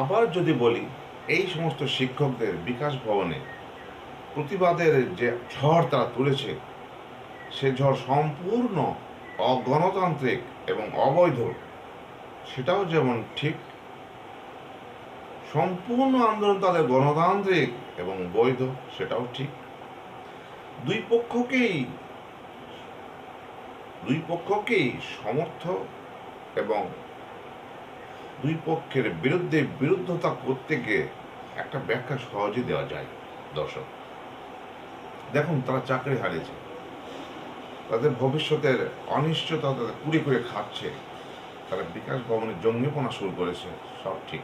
আবার যদি বলি, এই সমস্ত শিক্ষকদের বিকাশ ভবনে প্রতিবাদের যে ঝড় তারা তুলেছে, সে ঝড় সম্পূর্ণ অগণতান্ত্রিক এবং অবৈধ। সেটাও যেমন ঠিক, সম্পূর্ণ আন্দোলন তাদের গণতান্ত্রিক এবং বৈধ, সেটাও ঠিক। দুই পক্ষকেই দুই পক্ষকেই সমর্থ এবং দুই পক্ষের বিরুদ্ধে বিরুদ্ধতা করতে গিয়ে একটা ব্যাখ্যা সহজে দেওয়া যায়, দর্শক। দেখুন, তারা চাকরি হারিয়েছে। তাদের ভবিষ্যতের অনিশ্চয়তা তাদের কুড়ি করে খাচ্ছে। তারা বিকাশ ভবনে জঙ্গিপনা শুরু করেছে, সব ঠিক।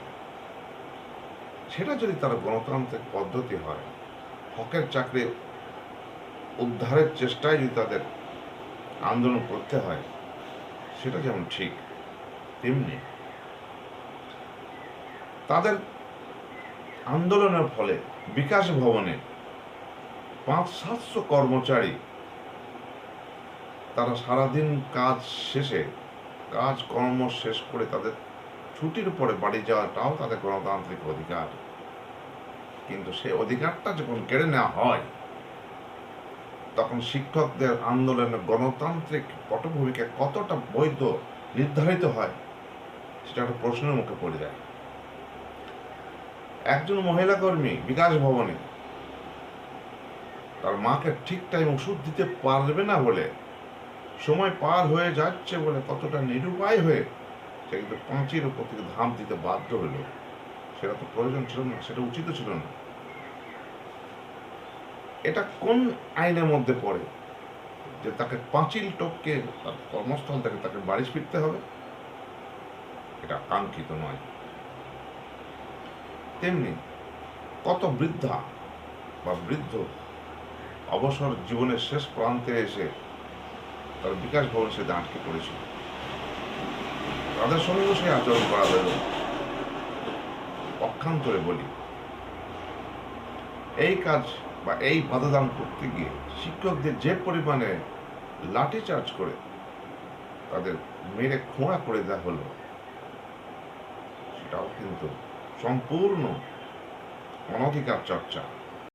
সেটা যদি তার গণতান্ত্রিক পদ্ধতি হয়, হকের চাকরি উদ্ধারের চেষ্টায় যদি তাদের আন্দোলন করতে হয়, সেটা যেমন ঠিক, তেমনি তাদের আন্দোলনের ফলে বিকাশ ভবনে পাঁচ, সাতশো কর্মচারী, তারা সারাদিন কাজ শেষে, কাজ কর্ম শেষ করে তাদের ছুটির পরে বাড়ি যাওয়াটাও তাদের গণতান্ত্রিক অধিকার। কিন্তু সেই অধিকারটা যখন কেড়ে নেওয়া হয়, তখন শিক্ষকদের আন্দোলনের গণতান্ত্রিক পটভূমিকা কতটা বৈধ, নির্ধারিত হয়, সেটা একটা প্রশ্নের মুখে পড়ে যায়। একজন মহিলা কর্মী বিকাশ ভবনে। তার মাকে ঠিক টাইম ওষুধ দিতে পারবে না বলে, সময় পার হয়ে যাচ্ছে বলে কতটা নিরুপায় হয়ে সে কিন্তু পাঁচির উপর থেকে ধাপ দিতে বাধ্য হলো। সেটা তো প্রয়োজন ছিল না, সেটা উচিত ছিল না। এটা কোন আইনের মধ্যে পড়ে? যে তাকে পাঁচিল টপকে তার কর্মস্থল থেকে তাকে বাড়ি ফিরতে হবে? এটা কাঙ্ক্ষিত নয়। তেমনি কত বৃদ্ধা বা বৃদ্ধ অবসর জীবনের শেষ প্রান্তে এসে তার বিকাশ ভবন সে আটকে পড়েছিল। তাদের সঙ্গেও সেই আচরণ করা হলো। পক্ষান্তরে বলি, এই কাজ বা এই বাধাদান করতে গিয়ে শিক্ষকদের যে পরিমাণে লাঠি চার্জ করে তাদের মেরে খোঁড়া করে দেওয়া হলো, সেটাও কিন্তু সম্পূর্ণ অনধিকার চর্চা।